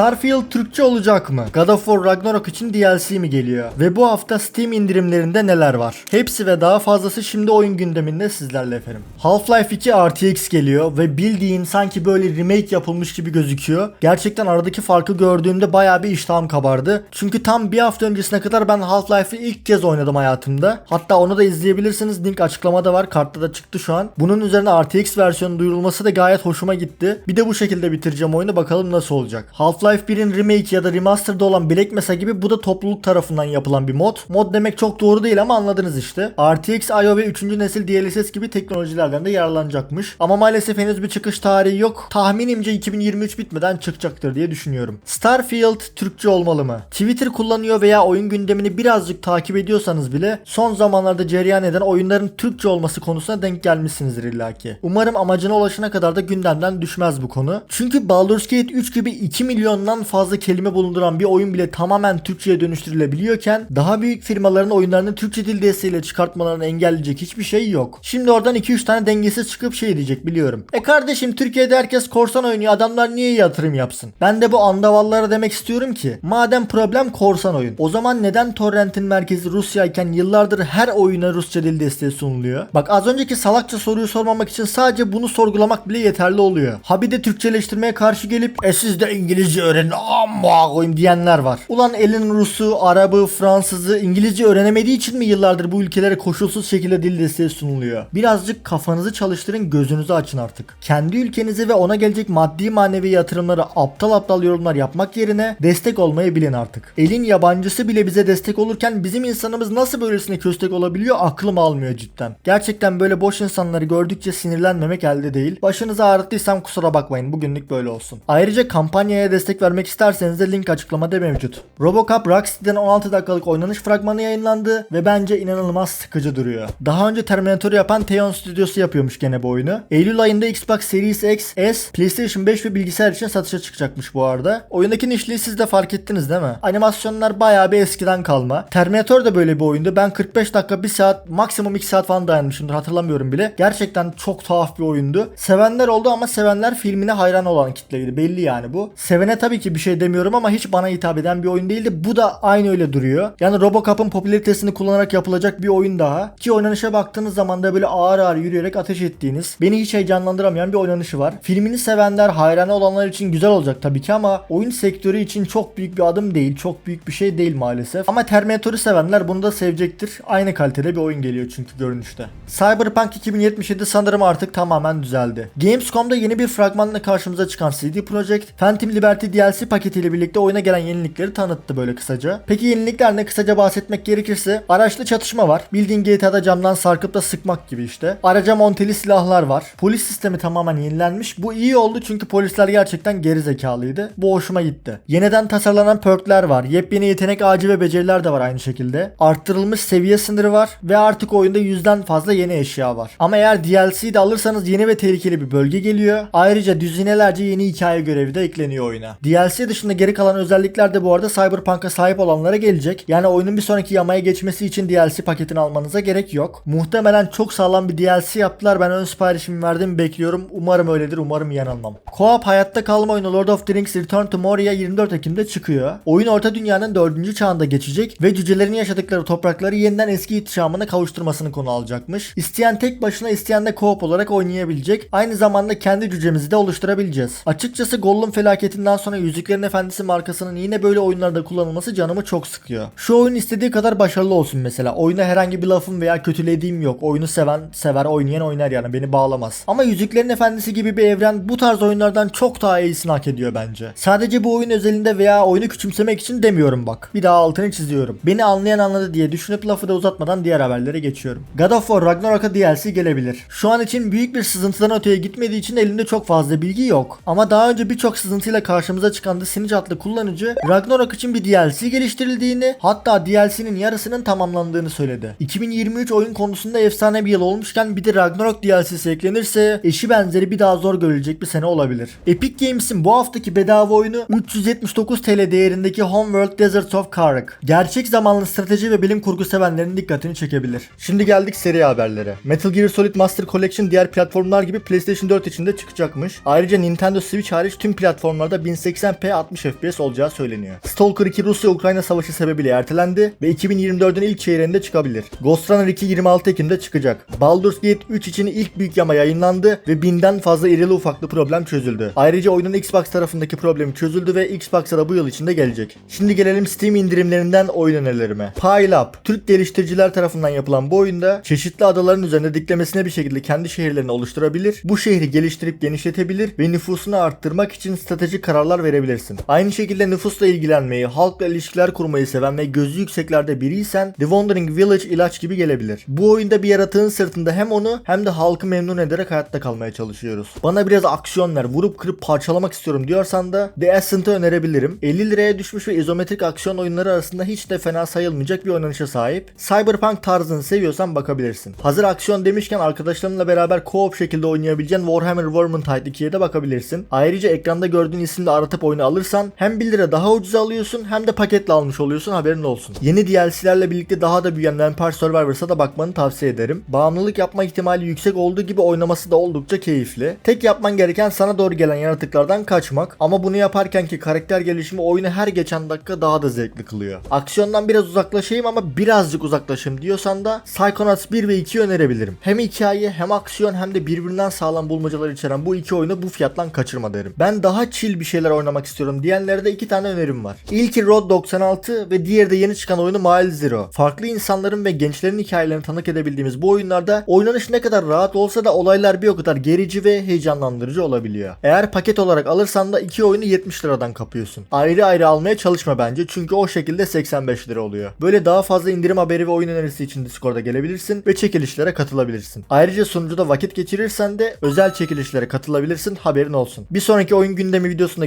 Starfield Türkçe olacak mı? God of War Ragnarok için DLC mi geliyor? Ve bu hafta Steam indirimlerinde neler var? Hepsi ve daha fazlası şimdi oyun gündeminde sizlerle efendim. Half-Life 2 RTX geliyor ve bildiğin sanki böyle remake yapılmış gibi gözüküyor. Gerçekten aradaki farkı gördüğümde bayağı bir iştahım kabardı. Çünkü tam bir hafta öncesine kadar ben Half-Life'ı ilk kez oynadım hayatımda. Hatta onu da izleyebilirsiniz. Link açıklamada var. Kartta da çıktı şu an. Bunun üzerine RTX versiyonu duyurulması da gayet hoşuma gitti. Bir de bu şekilde bitireceğim oyunu bakalım nasıl olacak. Half-Life 1'in remake ya da remastered'ı olan Black Mesa gibi bu da topluluk tarafından yapılan bir mod. Mod demek çok doğru değil ama anladınız işte. RTX IO ve 3. nesil DLSS gibi teknolojilerden de yararlanacakmış. Ama maalesef henüz bir çıkış tarihi yok. Tahminimce 2023 bitmeden çıkacaktır diye düşünüyorum. Starfield Türkçe olmalı mı? Twitter kullanıyor veya oyun gündemini birazcık takip ediyorsanız bile son zamanlarda cereyan eden oyunların Türkçe olması konusuna denk gelmişsinizdir illaki. Umarım amacına ulaşana kadar da gündemden düşmez bu konu. Çünkü Baldur's Gate 3 gibi 2 milyondan fazla kelime bulunduran bir oyun bile tamamen Türkçe'ye dönüştürülebiliyorken daha büyük firmaların oyunlarını Türkçe dil desteğiyle çıkartmalarını engelleyecek hiçbir şey yok. Şimdi oradan 2-3 tane dengesiz çıkıp şey diyecek biliyorum. E kardeşim Türkiye'de herkes korsan oynuyor adamlar niye yatırım yapsın? Ben de bu andavallara demek istiyorum ki madem problem korsan oyun o zaman neden torrentin merkezi Rusya iken yıllardır her oyuna Rusça dil desteği sunuluyor? Bak az önceki salakça soruyu sormamak için sadece bunu sorgulamak bile yeterli oluyor. Habi de Türkçeleştirmeye karşı gelip e siz de İngilizce öğrenin amma koyayım diyenler var. Ulan elin Rus'u, Arabı, Fransızı İngilizce öğrenemediği için mi yıllardır bu ülkelere koşulsuz şekilde dil desteği sunuluyor? Birazcık kafanızı çalıştırın gözünüzü açın artık. Kendi ülkenizi ve ona gelecek maddi manevi yatırımları aptal aptal yorumlar yapmak yerine destek olmayı bilin artık. Elin yabancısı bile bize destek olurken bizim insanımız nasıl böylesine köstek olabiliyor aklım almıyor cidden. Gerçekten böyle boş insanları gördükçe sinirlenmemek elde değil. Başınızı ağrıttıysam kusura bakmayın bugünlük böyle olsun. Ayrıca kampanyaya destek vermek isterseniz de link açıklamada mevcut. Robocop Rocksteady'den 16 dakikalık oynanış fragmanı yayınlandı ve bence inanılmaz sıkıcı duruyor. Daha önce Terminator yapan Teon Stüdyosu yapıyormuş gene bu oyunu. Eylül ayında Xbox Series X, S, PlayStation 5 ve bilgisayar için satışa çıkacakmış bu arada. Oyundaki nişliği siz de fark ettiniz değil mi? Animasyonlar bayağı bir eskiden kalma. Terminator da böyle bir oyundu. Ben 45 dakika 1 saat maksimum 2 saat falan dayanmışımdır hatırlamıyorum bile. Gerçekten çok tuhaf bir oyundu. Sevenler oldu ama sevenler filmine hayran olan kitleydi. Belli yani bu. Sevene tabii ki bir şey demiyorum ama hiç bana hitap eden bir oyun değildi. Bu da aynı öyle duruyor. Yani Robocop'un popülaritesini kullanarak yapılacak bir oyun daha. Ki oynanışa baktığınız zaman da böyle ağır ağır yürüyerek ateş ettiğiniz, beni hiç heyecanlandıramayan bir oynanışı var. Filmini sevenler, hayranı olanlar için güzel olacak tabii ki ama oyun sektörü için çok büyük bir adım değil. Çok büyük bir şey değil maalesef. Ama Terminator'ı sevenler bunu da sevecektir. Aynı kalitede bir oyun geliyor çünkü görünüşte. Cyberpunk 2077 sanırım artık tamamen düzeldi. Gamescom'da yeni bir fragmanla karşımıza çıkan CD Projekt, Phantom Liberty DLC paketiyle birlikte oyuna gelen yenilikleri tanıttı böyle kısaca. Peki yenilikler ne kısaca bahsetmek gerekirse araçlı çatışma var. Bildiğin GTA'da camdan sarkıp da sıkmak gibi işte. Araca monteli silahlar var. Polis sistemi tamamen yenilenmiş. Bu iyi oldu çünkü polisler gerçekten geri zekalıydı. Bu hoşuma gitti. Yeniden tasarlanan perkler var. Yepyeni yetenek ağacı ve beceriler de var aynı şekilde. Arttırılmış seviye sınırı var ve artık oyunda yüzden fazla yeni eşya var. Ama eğer DLC'yi alırsanız yeni ve tehlikeli bir bölge geliyor. Ayrıca düzinelerce yeni hikaye görevi de ekleniyor oyuna. DLC dışında geri kalan özellikler de bu arada Cyberpunk'a sahip olanlara gelecek. Yani oyunun bir sonraki yamaya geçmesi için DLC paketini almanıza gerek yok. Muhtemelen çok sağlam bir DLC yaptılar. Ben ön siparişimi verdim bekliyorum. Umarım öyledir. Umarım yanılmam. Co-op hayatta kalma oyunu Lord of the Rings Return to Moria 24 Ekim'de çıkıyor. Oyun Orta Dünya'nın 4. çağında geçecek ve cücelerin yaşadıkları toprakları yeniden eski ihtişamına kavuşturmasını konu alacakmış. İsteyen tek başına isteyen de co-op olarak oynayabilecek. Aynı zamanda kendi cücemizi de oluşturabileceğiz. Açıkçası Gollum felaketinden sonra Yüzüklerin Efendisi markasının yine böyle oyunlarda kullanılması canımı çok sıkıyor. Şu oyun istediği kadar başarılı olsun mesela. Oyuna herhangi bir lafım veya kötülediğim yok. Oyunu seven sever, oynayan oynar yani beni bağlamaz. Ama Yüzüklerin Efendisi gibi bir evren bu tarz oyunlardan çok daha iyisini hak ediyor bence. Sadece bu oyun özelinde veya oyunu küçümsemek için demiyorum bak. Bir daha altını çiziyorum. Beni anlayan anladı diye düşünüp lafı da uzatmadan diğer haberlere geçiyorum. God of War Ragnarok'a DLC gelebilir. Şu an için büyük bir sızıntıdan öteye gitmediği için elimde çok fazla bilgi yok. Ama daha önce birçok sızıntıyla karşımıza çıkan The Singe adlı kullanıcı Ragnarok için bir DLC geliştirildiğini hatta DLC'nin yarısının tamamlandığını söyledi. 2023 oyun konusunda efsane bir yıl olmuşken bir de Ragnarok DLC'si eklenirse eşi benzeri bir daha zor görülecek bir sene olabilir. Epic Games'in bu haftaki bedava oyunu 379 TL değerindeki Homeworld Deserts of Karak. Gerçek zamanlı strateji ve bilim kurgu sevenlerin dikkatini çekebilir. Şimdi geldik seri haberlere. Metal Gear Solid Master Collection diğer platformlar gibi PlayStation 4 için de çıkacakmış. Ayrıca Nintendo Switch hariç tüm platformlarda 1080 1080p 60 FPS olacağı söyleniyor. Stalker 2 Rusya-Ukrayna savaşı sebebiyle ertelendi ve 2024'ün ilk çeyreğinde çıkabilir. Ghost Runner 2 26 Ekim'de çıkacak. Baldur's Gate 3 için ilk büyük yama yayınlandı ve binden fazla irili ufaklı problem çözüldü. Ayrıca oyunun Xbox tarafındaki problemi çözüldü ve Xbox'a da bu yıl içinde gelecek. Şimdi gelelim Steam indirimlerinden oyun önerilerime. Pile Up, Türk geliştiriciler tarafından yapılan bu oyunda çeşitli adaların üzerinde diklemesine bir şekilde kendi şehirlerini oluşturabilir, bu şehri geliştirip genişletebilir ve nüfusunu arttırmak için stratejik kararlar verebilirsin. Aynı şekilde nüfusla ilgilenmeyi, halkla ilişkiler kurmayı seven ve gözü yükseklerde biriysen The Wandering Village ilaç gibi gelebilir. Bu oyunda bir yaratığın sırtında hem onu hem de halkı memnun ederek hayatta kalmaya çalışıyoruz. Bana biraz aksiyon ver, vurup kırıp parçalamak istiyorum diyorsan da The Ascent'ı önerebilirim. 50 liraya düşmüş ve izometrik aksiyon oyunları arasında hiç de fena sayılmayacak bir oynanışa sahip. Cyberpunk tarzını seviyorsan bakabilirsin. Hazır aksiyon demişken arkadaşlarınla beraber co-op şekilde oynayabileceğin Warhammer Vermintide 2'ye de bakabilirsin. Ayrıca ekranda gördüğün isimle aratıp oyunu alırsan hem 1 lira daha ucuz alıyorsun hem de paketle almış oluyorsun haberin olsun. Yeni DLC'lerle birlikte daha da büyüyen Vampire Survivors'a da bakmanı tavsiye ederim. Bağımlılık yapma ihtimali yüksek olduğu gibi oynaması da oldukça keyifli. Tek yapman gereken sana doğru gelen yaratıklardan kaçmak ama bunu yaparken ki karakter gelişimi oyunu her geçen dakika daha da zevkli kılıyor. Aksiyondan biraz uzaklaşayım ama birazcık uzaklaşayım diyorsan da Psychonauts 1 ve 2'yi önerebilirim. Hem hikaye hem aksiyon hem de birbirinden sağlam bulmacalar içeren bu iki oyunu bu fiyattan kaçırma derim. Ben daha chill bir şeyler oynamak istiyorum diyenlere de iki tane önerim var. İlki Road 96 ve diğeri de yeni çıkan oyunu Mile Zero. Farklı insanların ve gençlerin hikayelerini tanık edebildiğimiz bu oyunlarda oynanış ne kadar rahat olsa da olaylar bir o kadar gerici ve heyecanlandırıcı olabiliyor. Eğer paket olarak alırsan da iki oyunu 70 liradan kapıyorsun. Ayrı ayrı almaya çalışma bence çünkü o şekilde 85 lira oluyor. Böyle daha fazla indirim haberi ve oyun önerisi için Discord'a gelebilirsin ve çekilişlere katılabilirsin. Ayrıca sunucuda vakit geçirirsen de özel çekilişlere katılabilirsin haberin olsun. Bir sonraki oyun gündemi videosunda